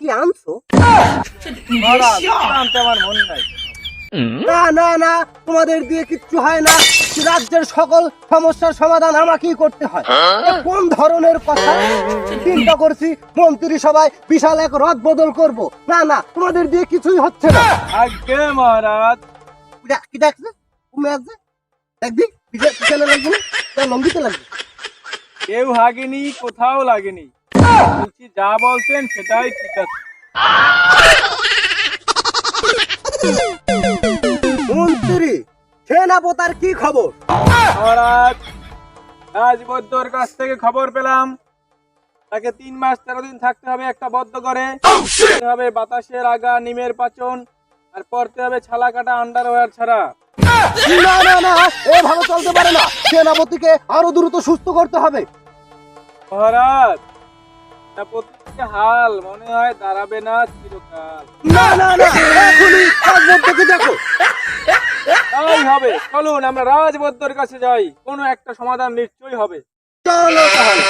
কি আনছো? আনতে আমার মন নাই। না না না তোমাদের দিয়ে কিচ্ছু হয় না। রাজ্যের সকল সমস্যার সমাধান আমাকেই করতে হয়। কোন ধরনের কথা? চিন্তা করছি মন্ত্রী সবাই বিশাল এক রদ বদল করব। না না তোমাদের দিয়ে কিছুই হচ্ছে না। আগে মহারাজ। কি ডাকছে তুমি আসছে দেখবি? পিছনে লাগবে না? না, লঙ্গিতে লাগবে। কেউ হাগেনি কোথাও লাগেনি। বলছি যা বলছেন সেটাই ঠিক আছে। মন্ত্রী সেনাপতার কি খবর? মহারাজ রাজবৈদ্যর কাছ থেকে খবর পেলাম। তাকে তিন মাস তেরো দিন থাকতে হবে একটা বদ্ধ করে হবে বাতাসের আগা নিমের পাচন আর পরতে হবে ছালা কাটা আন্ডারওয়্যার ছাড়া। না না না এভাবে চলতে পারে না। সেনাপতিকে আরও দ্রুত সুস্থ করতে হবে। মহারাজ সেনাপতির হাল মনে হয় দাঁড়াবে না চিরকাল। না না না এখনই রাজবদ্ধকে দেখো। তাই হবে। চলুন আমরা রাজবদ্ধর কাছে যাই। কোনো একটা সমাধান নিশ্চয়ই হবে। চলো তাহলে।